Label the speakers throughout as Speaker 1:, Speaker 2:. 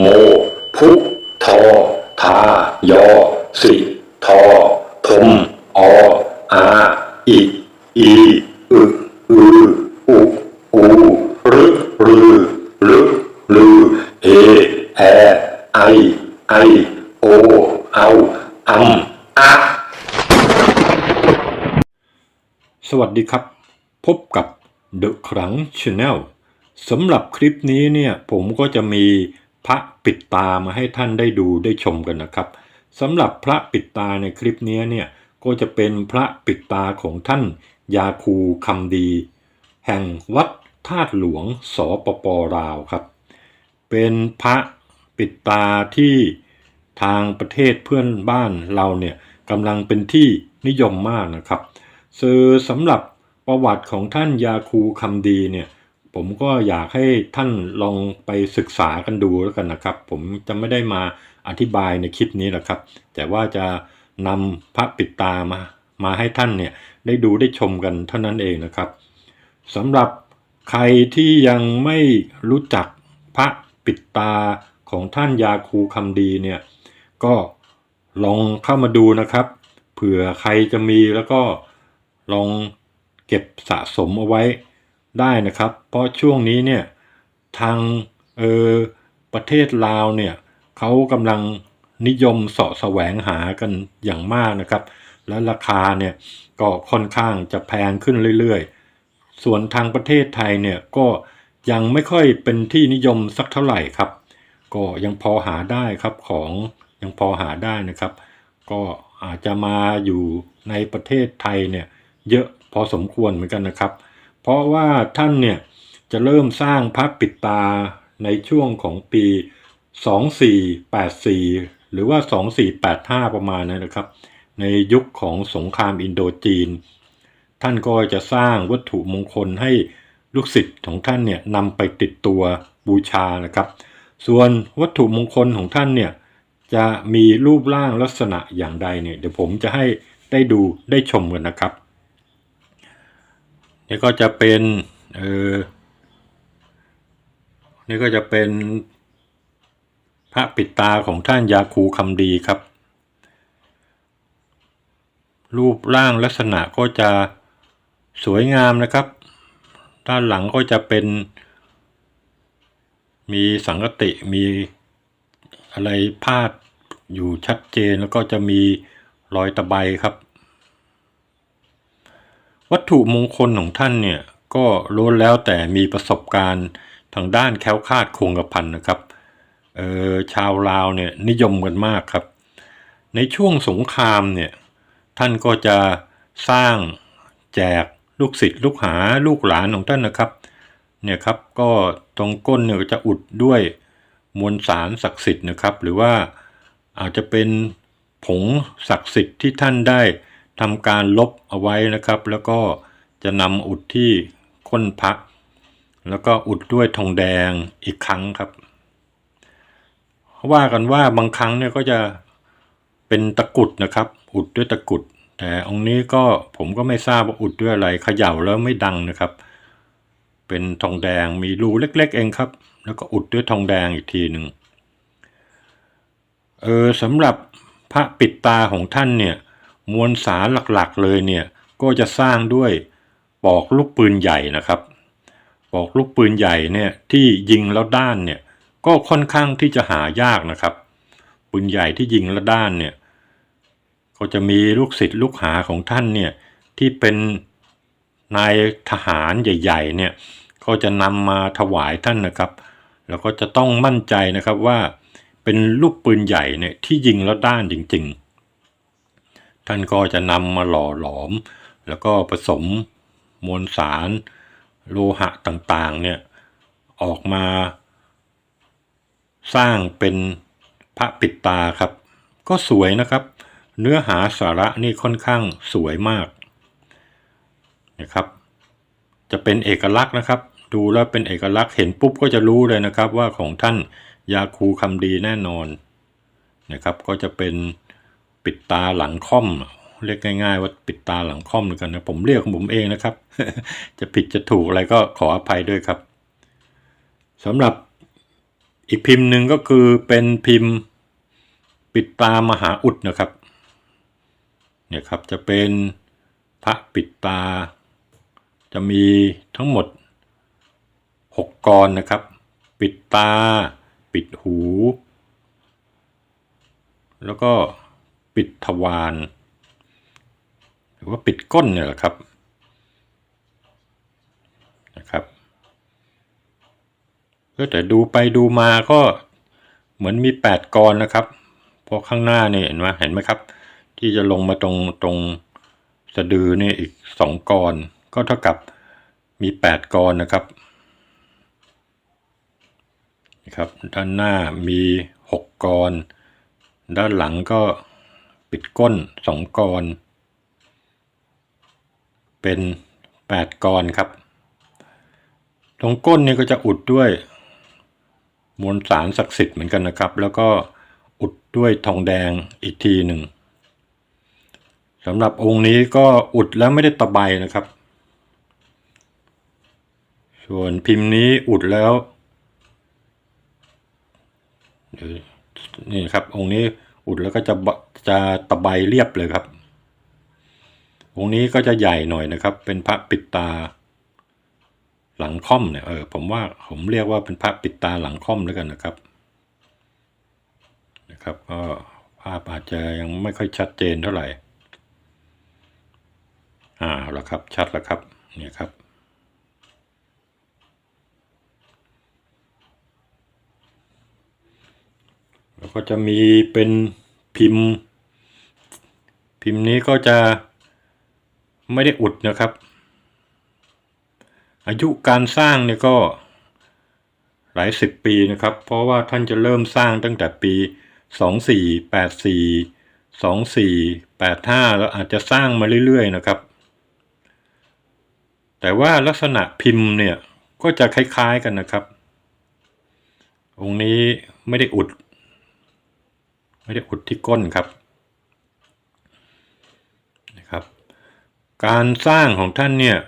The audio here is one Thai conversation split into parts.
Speaker 1: โม พุทอทายอ สิทอพมออาอิอีอึอืออุอูรึรือลึลือเอแอไอไอโอเอาอัมอะ
Speaker 2: สวัสดีครับ พบกับ The ครั้ง Channel สำหรับคลิปนี้เนี่ยผมก็จะมี พระปิดตามาให้ท่านได้ดูได้ชมกันนะครับสำหรับพระปิดตาในคลิปนี้เนี่ยก็จะเป็นพระปิดตาของท่านยาคูคำดี แห่งวัดธาตุหลวงสปปลาวครับ เป็นพระปิดตาที่ทางประเทศเพื่อนบ้านเราเนี่ยกำลังเป็นที่นิยมมากนะครับคือสำหรับประวัติของท่านยาคูคำดีเนี่ย ผมก็อยากให้ท่านลองไปศึกษากันดูแล้วกันนะครับ ผมจะไม่ได้มาอธิบายในคลิปนี้นะครับ แต่ว่าจะนำพระปิดตามา มาให้ท่านเนี่ยได้ดูได้ชมกันเท่านั้นเองนะครับสำหรับใครที่ยังไม่รู้จักพระปิดตาของท่านยาคูคำดีเนี่ยก็ลองเข้ามาดูนะครับ เผื่อใครจะมีแล้วก็ลองเก็บสะสมเอาไว้ ได้นะครับ เพราะช่วงนี้เนี่ยทางเออประเทศลาวเนี่ยเขากำลังนิยมสาะแสวงหากันอย่างมากนะครับ และราคาเนี่ยก็ค่อนข้างจะแพงขึ้นเรื่อยๆ ส่วนทางประเทศไทยเนี่ยก็ยังไม่ค่อยเป็นที่นิยมสักเท่าไหร่ครับ ก็ยังพอหาได้ครับของยังพอหาได้นะครับ ก็อาจจะมาอยู่ในประเทศไทยเนี่ยเยอะพอสมควรเหมือนกันนะครับ เพราะว่าท่านเนี่ยจะเริ่มสร้างพระปิดตาในช่วงของปี 2484 หรือว่า 2485 ประมาณนั้นนะครับ ในยุคของสงครามอินโดจีน ท่านก็จะสร้างวัตถุมงคลให้ลูกศิษย์ของท่านเนี่ยนำไปติดตัวบูชานะครับ ส่วนวัตถุมงคลของท่านเนี่ยจะมีรูปร่างลักษณะอย่างใดเนี่ยเดี๋ยวผมจะให้ได้ดูได้ชมกันนะครับ นี่ก็จะเป็นเออนี่ก็จะเป็นพระปิดตาของท่านยาคูคำดีครับ รูปร่างลักษณะก็จะสวยงามนะครับ ด้านหลังก็จะเป็น มีสังกติมีอะไรพาดอยู่ชัดเจนแล้วก็จะมีรอยตะไบครับ วัตถุมงคลของท่านเนี่ยก็ล้วนแล้วแต่มีประสบการณ์ทางด้านแคล้วคลาดคงกระพันนะครับเออชาวลาวเนี่ยนิยมกันมากครับ ในช่วงสงครามเนี่ยท่านก็จะสร้างแจกลูกศิษย์ลูกหาลูกหลานของท่านนะครับเนี่ยครับก็ตรงก้นเนี่ยจะอุดด้วยมวลสารศักดิ์สิทธิ์นะครับ หรือว่าอาจจะเป็นผงศักดิ์สิทธิ์ที่ท่านได้ ทำการลบเอาไว้นะครับ แล้วก็จะนำอุดที่ก้นพัก แล้วก็อุดด้วยทองแดงอีกครั้งครับ ว่ากันว่าบางครั้งเนี่ยก็จะเป็นตะกุดนะครับ อุดด้วยตะกุด แต่องค์นี้ก็ผมก็ไม่ทราบว่าอุดด้วยอะไรเขย่าแล้วไม่ดังนะครับ เป็นทองแดงมีรูเล็ก ๆ เองครับ แล้วก็อุดด้วยทองแดงอีกทีหนึ่งเออสำหรับพระปิดตาของท่านเนี่ย มวลสารหลักๆเลยเนี่ยก็จะสร้างด้วยปอกลูกปืนใหญ่นะครับปอกลูกปืนใหญ่เนี่ยที่ยิงแล้วด้านเนี่ยก็ค่อนข้างที่จะหายากนะครับ ปืนใหญ่ที่ยิงแล้วด้านเนี่ยก็จะมีลูกศิษย์ลูกหาของท่านเนี่ยที่เป็นนายทหารใหญ่ๆเนี่ยก็จะนำมาถวายท่านนะครับ แล้วก็จะต้องมั่นใจนะครับว่าเป็นลูกปืนใหญ่เนี่ยที่ยิงแล้วด้านจริง ๆ ท่านก็จะนำมาหล่อหลอม แล้วก็ผสมมวลสารโลหะต่างๆเนี่ยออกมา สร้างเป็นพระปิดตาครับ ก็สวยนะครับ เนื้อหาสาระนี่ค่อนข้างสวยมากนะครับ จะเป็นเอกลักษณ์นะครับ ดูแล้วเป็นเอกลักษณ์เห็นปุ๊บก็จะรู้เลยนะครับว่าของท่านยาคูคำดีแน่นอนนะครับ ก็จะเป็น ปิดตาหลังค่อม เรียกง่าย ๆ ว่าปิดตาหลังค่อมกันนะผมเรียกของผมเองนะครับ จะผิดจะถูกอะไรก็ขออภัยด้วยครับสำหรับอีกพิมพ์หนึ่งก็คือเป็นพิมพ์ปิดตามหาอุดนะครับ เนี่ยครับจะเป็นพระปิดตา จะมีทั้งหมดหกกรนะครับ ปิดตา ปิดหู แล้วก็ ปิดทวารหรือว่าปิดก้นเนี่ยแหละครับนะครับก็แต่ดูไปดูมาก็เหมือนมีแปดกรนะครับเพราะข้างหน้าเนี่ยเห็นไหมเห็นไหมครับ ที่จะลงมาตรงตรงสะดือเนี่ยอีกสองกรก็เท่ากับมีแปดกรนะครับนะครับ ด้านหน้ามีหกกร ด้านหลังก็ ปิดก้นสองกร เป็นแปดกรครับ ตรงก้นนี่ก็จะอุดด้วย มวลสารศักดิ์สิทธิ์เหมือนกันนะครับ แล้วก็อุดด้วยทองแดงอีกทีหนึ่งสำหรับองค์นี้ก็อุดแล้วไม่ได้ตะไบนะครับ ส่วนพิมพ์นี้อุดแล้วเดี๋ยวนี่ครับองค์นี้ อุดแล้วก็จะบะจะตะไบเรียบเลยครับองค์นี้ก็จะใหญ่หน่อยนะครับ เป็นพระปิดตา หลังค่อมเนี่ยเออผมว่าผมเรียกว่าเป็นพระปิดตาหลังค่อมแล้วกันนะครับนะครับก็ภาพอาจจะยังไม่ค่อยชัดเจนเท่าไหร่อ่าแล้วครับชัดแล้วครับเนี่ยครับ แล้วก็จะมีเป็นพิมพ์ พิมพ์นี้ก็จะไม่ได้อุดนะครับ อายุการสร้างเนี่ยก็หลายสิบปีนะครับ เพราะว่าท่านจะเริ่มสร้างตั้งแต่ปี 2484 2485 แล้วอาจจะสร้างมาเรื่อยๆนะครับ แต่ว่าลักษณะพิมพ์เนี่ยก็จะคล้ายๆกันนะครับ องค์นี้ไม่ได้อุด ไม่ได้อุดที่ก้นครับนะครับ การสร้างของท่านเนี่ย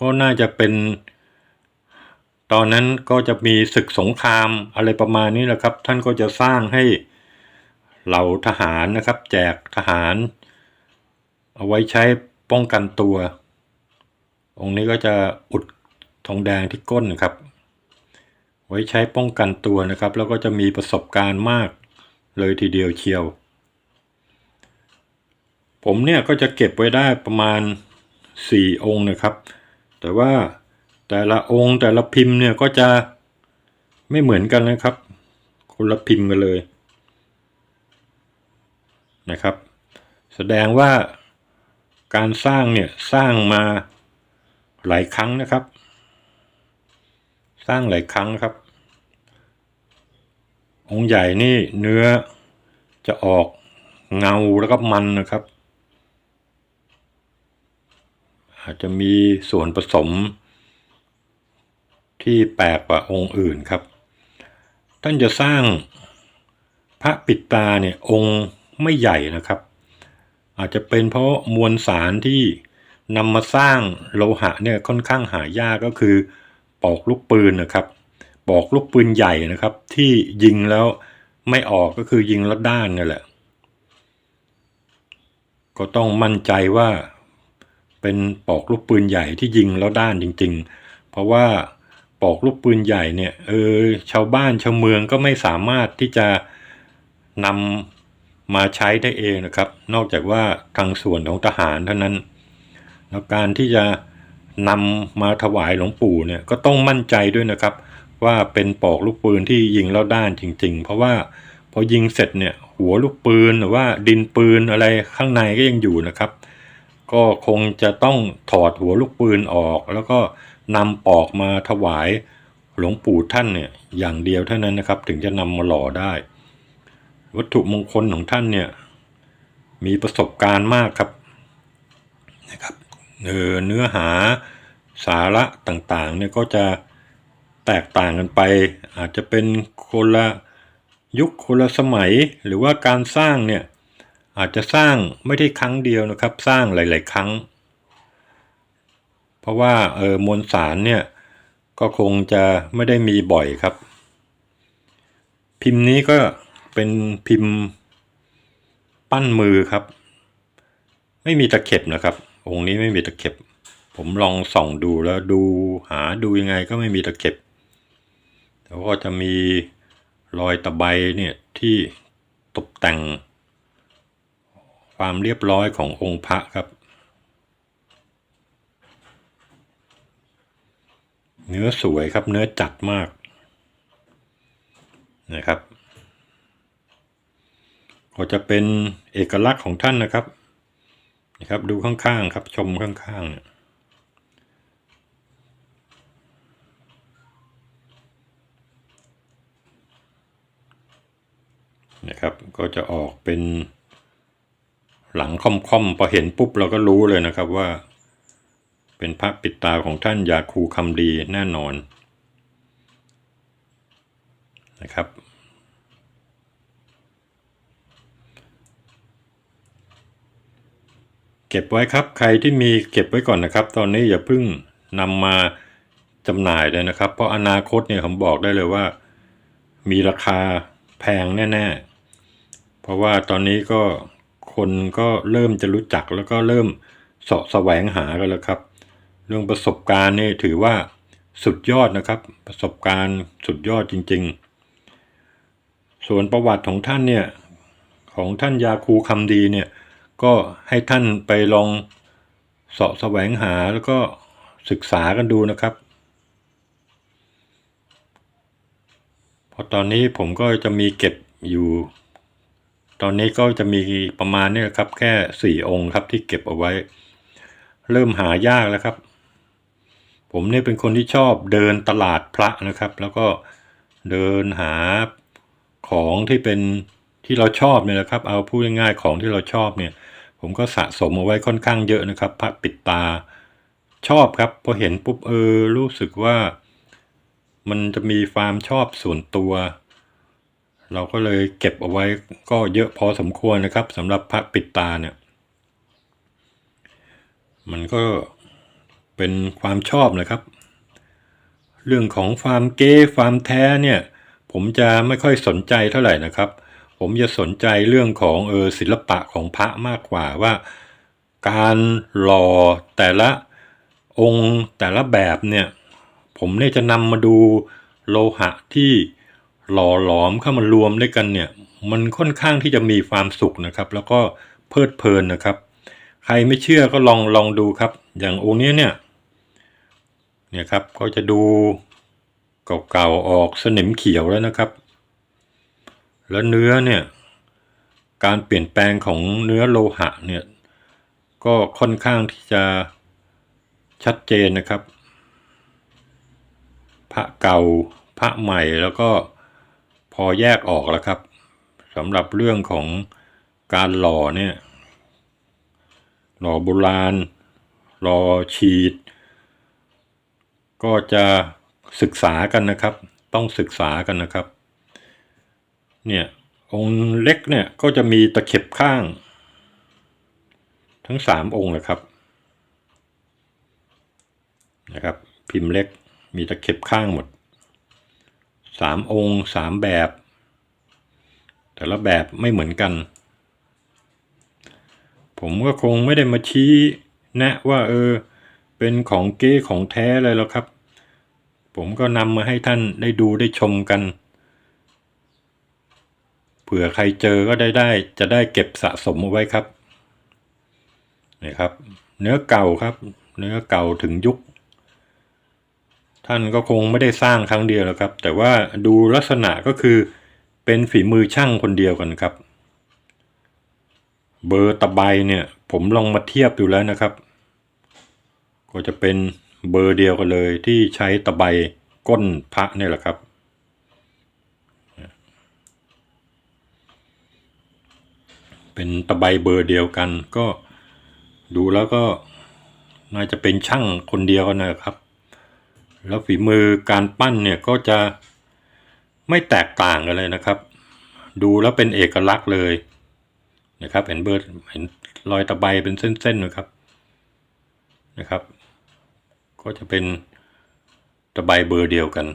Speaker 2: ก็น่าจะเป็น ตอนนั้นก็จะมีศึกสงครามอะไรประมาณนี้แหละครับ ท่านก็จะสร้างให้เหล่าทหารนะครับ แจกทหาร เอาไว้ใช้ป้องกันตัว องค์นี้ก็จะอุดทองแดงที่ก้นครับ ไว้ใช้ป้องกันตัวนะครับ แล้วก็จะมีประสบการณ์มาก เลยทีเดียวเชียว ผมเนี่ยก็จะเก็บไว้ได้ประมาณ 4 องค์นะครับ แต่ว่าแต่ละองค์แต่ละพิมพ์เนี่ยก็จะไม่เหมือนกันนะครับ คนละพิมพ์กันเลยนะครับ แสดงว่าการสร้างเนี่ยสร้างมาหลายครั้งนะครับ สร้างหลายครั้งครับ องค์ใหญ่นี่เนื้อจะออกเงาแล้วก็มันนะครับ อาจจะมีส่วนผสม ที่แปลกกว่าองค์อื่นครับ ท่านจะสร้างพระปิดตาเนี่ยองค์ไม่ใหญ่นะครับ อาจจะเป็นเพราะมวลสารที่นำมาสร้างโลหะเนี่ยค่อนข้างหายากก็คือปอกลูกปืนนะครับ ปอกลูกปืนใหญ่นะครับ ที่ยิงแล้วไม่ออกก็คือยิงแล้วด้านนี่แหละ ก็ต้องมั่นใจว่าเป็นปอกลูกปืนใหญ่ที่ยิงแล้วด้านจริง ๆ เพราะว่าปอกลูกปืนใหญ่เนี่ยเออชาวบ้านชาวเมืองก็ไม่สามารถที่จะนำมาใช้ได้เองนะครับ นอกจากว่าทางส่วนของทหารเท่านั้น แล้วการที่จะนำมาถวายหลวงปู่เนี่ยก็ต้องมั่นใจด้วยนะครับ ว่าเป็นปอกลูกปืนที่ยิงแล้วด้านจริง ๆ เพราะว่าพอยิงเสร็จเนี่ยหัวลูกปืนหรือว่าดินปืนอะไรข้างในก็ยังอยู่นะครับ ก็คงจะต้องถอดหัวลูกปืนออก แล้วก็นำปอกมาถวายหลวงปู่ท่านเนี่ยอย่างเดียวเท่านั้นนะครับ ถึงจะนำมาหล่อได้ วัตถุมงคลของท่านเนี่ยมีประสบการณ์มากครับนะครับเนื้อหาสาระต่างๆเนี่ยก็จะ แตกต่างกันไป อาจจะเป็นคนละยุคคนละสมัย หรือว่าการสร้างเนี่ยอาจจะสร้างไม่ได้ครั้งเดียวนะครับ สร้างหลาย ๆ ครั้ง เพราะว่าเออมวลสารเนี่ยก็คงจะไม่ได้มีบ่อยครับ พิมพ์นี้ก็เป็นพิมพ์ปั้นมือครับ ไม่มีตะเข็บนะครับ องค์นี้ไม่มีตะเข็บ ผมลองส่องดูแล้วดูหาดูยังไงก็ไม่มีตะเข็บ แต่ก็จะมีรอยตะไบเนี่ยที่ตกแต่ง ความเรียบร้อยขององค์พระครับ เนื้อสวยครับเนื้อจัดมากนะครับก็จะเป็นเอกลักษณ์ของท่านนะครับนะครับ ดูข้างๆครับชมข้างๆเนี่ย นะครับ ก็จะออกเป็นหลังค่อมๆพอเห็นปุ๊บเราก็รู้เลยนะครับว่า เป็นพระปิดตาของท่านยาคูคำดีแน่นอนนะครับเก็บไว้ครับใครที่มีเก็บไว้ก่อนนะครับ ตอนนี้อย่าเพิ่งนำมาจำหน่ายเลยนะครับ เพราะอนาคตเนี่ยผมบอกได้เลยว่า มีราคาแพงแน่ ๆ ราะว่าตอนนี้ก็คนก็เริ่มจะรู้จักแล้วก็เริ่มเสาะแสวงหากันแล้วครับ เรื่องประสบการณ์นี่ถือว่าสุดยอดนะครับ ประสบการณ์สุดยอดจริง ๆ ส่วนประวัติของท่านเนี่ยของท่านยาคูคำดีเนี่ยก็ให้ท่านไปลองเสาะแสวงหาแล้วก็ศึกษากันดูนะครับพราะตอนนี้ผมก็จะมีเก็บอยู่ ตอนนี้ก็จะมีประมาณนี้ครับ แค่สี่องค์ครับที่เก็บเอาไว้ เริ่มหายากแล้วครับ ผมเนี่ยเป็นคนที่ชอบเดินตลาดพระนะครับ แล้วก็เดินหาของที่เป็นที่เราชอบเนี่ยนะครับ เอาพูดง่ายๆของที่เราชอบเนี่ย ผมก็สะสมเอาไว้ค่อนข้างเยอะนะครับ พระปิดตาชอบครับพอเห็นปุ๊บเออรู้สึกว่า มันจะมีความชอบส่วนตัว เราก็เลยเก็บเอาไว้ก็เยอะพอสมควรนะครับสำหรับพระปิดตาเนี่ย มันก็เป็นความชอบนะครับ เรื่องของความเก๊ความแท้เนี่ย ผมจะไม่ค่อยสนใจเท่าไหร่นะครับ ผมจะสนใจเรื่องของเออศิลปะของพระมากกว่าว่า การหล่อแต่ละองค์แต่ละแบบเนี่ย ผมเนี่ยจะนำมาดูโลหะที่ หล่อหลอมเข้ามารวมด้วยกันเนี่ย มันค่อนข้างที่จะมีความสุขนะครับ แล้วก็เพลิดเพลินนะครับ ใครไม่เชื่อก็ลองลองดูครับ อย่างองค์นี้เนี่ย เนี่ยครับก็จะดูเก่าๆออกสนิมเขียวแล้วนะครับ แล้วเนื้อเนี่ย การเปลี่ยนแปลงของเนื้อโลหะเนี่ย ก็ค่อนข้างที่จะชัดเจนนะครับ พระเก่าพระใหม่แล้วก็ อแยกออกแล้วครับสำหรับเรื่องของการหล่อเนี่ย หล่อโบราณ หล่อฉีด ก็จะศึกษากันนะครับ ต้องศึกษากันนะครับ เนี่ย องค์เล็กเนี่ยก็จะมีตะเข็บข้าง ทั้งสามองค์เลยครับนะครับ พิมพ์เล็กมีตะเข็บข้างหมด สามองค์สามแบบ แต่ละแบบไม่เหมือนกัน ผมก็คงไม่ได้มาชี้แนะว่าเออ เป็นของเก้ของแท้เลยแล้วครับ ผมก็นำมาให้ท่านได้ดูได้ชมกันเผื่อใครเจอก็ได้ได้จะได้เก็บสะสมเอาไว้ครับนี่ครับ เนื้อเก่าครับ เนื้อเก่าถึงยุค ท่านก็คงไม่ได้สร้างครั้งเดียวแล้วครับ แต่ว่าดูลักษณะก็คือเป็นฝีมือช่างคนเดียวกันครับ เบอร์ตะไบเนี่ย ผมลองมาเทียบดูแล้วนะครับ ก็จะเป็นเบอร์เดียวกันเลยที่ใช้ตะไบก้นพระเนี่ยแหละครับเป็นตะไบเบอร์เดียวกัน ก็ดูแล้วก็น่าจะเป็นช่างคนเดียวกันนะครับ แล้วฝีมือการปั้นเนี่ยก็จะไม่แตกต่างกันเลยนะครับ ดูแล้วเป็นเอกลักษณ์เลยนะครับ เห็นเบอร์เห็นรอยตะไบเป็นเส้นๆนะครับนะครับ ก็จะเป็นตะไบเบอร์เดียวกัน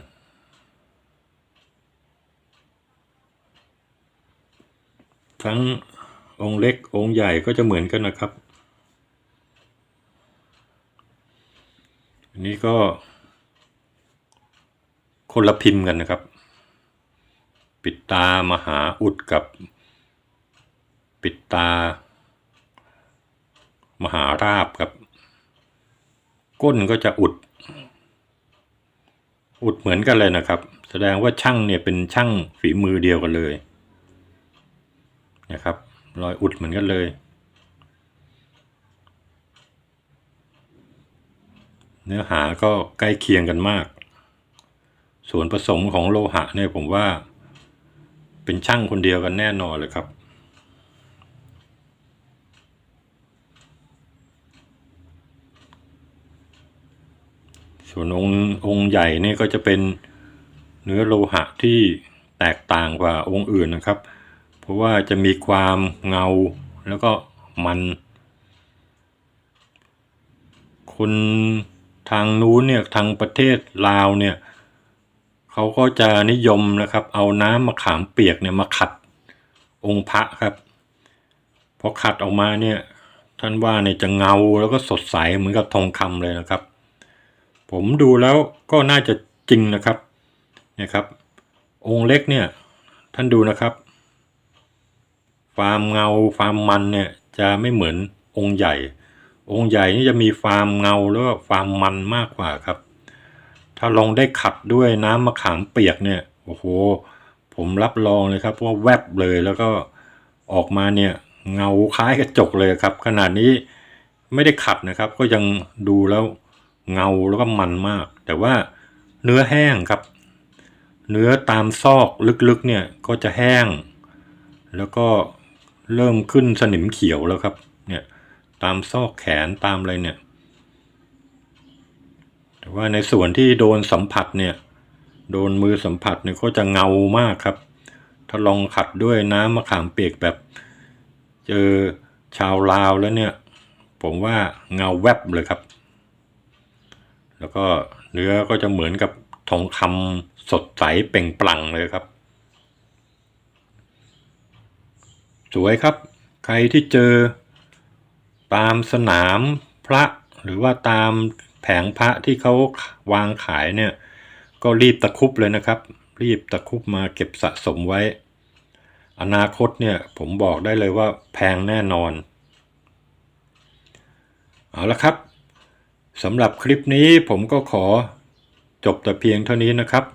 Speaker 2: ทั้งองค์เล็กองค์ใหญ่ก็จะเหมือนกันนะครับ อันนี้ก็ คนละพิมพ์กันนะครับ ปิดตามหาอุดกับ ปิดตา มหาราบครับ ก้นก็จะอุด อุดเหมือนกันเลยนะครับ แสดงว่าช่างเนี่ยเป็นช่างฝีมือเดียวกันเลยนะครับ รอยอุดเหมือนกันเลย เนื้อหาก็ใกล้เคียงกันมาก ส่วนผสมของโลหะเนี่ยผมว่า เป็นช่างคนเดียวกันแน่นอนเลยครับ ส่วนองค์องค์ใหญ่เนี่ยก็จะเป็นเนื้อโลหะที่แตกต่างกว่าองค์อื่นนะครับ เพราะว่าจะมีความเงาแล้วก็มัน คนทางนู้นเนี่ยทางประเทศลาวเนี่ย เขาก็จะนิยมนะครับ เอาน้ำมะขามเปียกเนี่ยมาขัดองค์พระครับพอขัดออกมาเนี่ย ท่านว่าเนี่ยจะเงาแล้วก็สดใสเหมือนกับทองคำเลยนะครับ ผมดูแล้วก็น่าจะจริงนะครับนี่ยครับ องค์เล็กเนี่ย ท่านดูนะครับความเงาความมันเนี่ยจะไม่เหมือนองค์ใหญ่ องค์ใหญ่นี่จะมีความเงาแล้วก็ความมันมากกว่าครับ ถ้าลองได้ขัดด้วยน้ำมะขามเปียกเนี่ยโอ้โห ผมรับรองเลยครับว่าแวบเลยแล้วก็ออกมาเนี่ยเงาคล้ายกระจกเลยครับ ขนาดนี้ไม่ได้ขัดนะครับ ก็ยังดูแล้วเงาแล้วก็มันมาก แต่ว่าเนื้อแห้งครับ เนื้อตามซอกลึกๆเนี่ยก็จะแห้ง แล้วก็เริ่มขึ้นสนิมเขียวแล้วครับเนี่ยตามซอกแขนตามอะไรเนี่ย ว่าในส่วนที่โดนสัมผัสเนี่ย โดนมือสัมผัสเนี่ยก็จะเงามากครับ ถ้าลองขัดด้วยน้ำมะขามเปียกแบบ เจอชาวลาวแล้วเนี่ย ผมว่าเงาแวบเลยครับ แล้วก็เนื้อก็จะเหมือนกับทองคำสดใสเปล่งปลั่งเลยครับ สวยครับ ใครที่เจอตามสนามพระหรือว่าตาม แผงพระที่เขาวางขายเนี่ย ก็รีบตะคุบเลยนะครับ รีบตะคุบมาเก็บสะสมไว้ อนาคตเนี่ยผมบอกได้เลยว่าแพงแน่นอน เอาละครับสำหรับคลิปนี้ผมก็ขอจบแต่เพียงเท่านี้นะครับ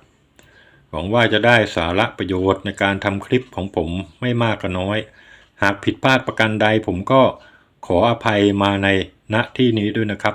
Speaker 2: หวังว่าจะได้สาระประโยชน์ในการทำคลิปของผมไม่มากก็น้อย หากผิดพลาดประการใดผมก็ขออภัยมาในณที่นี้ด้วยนะครับ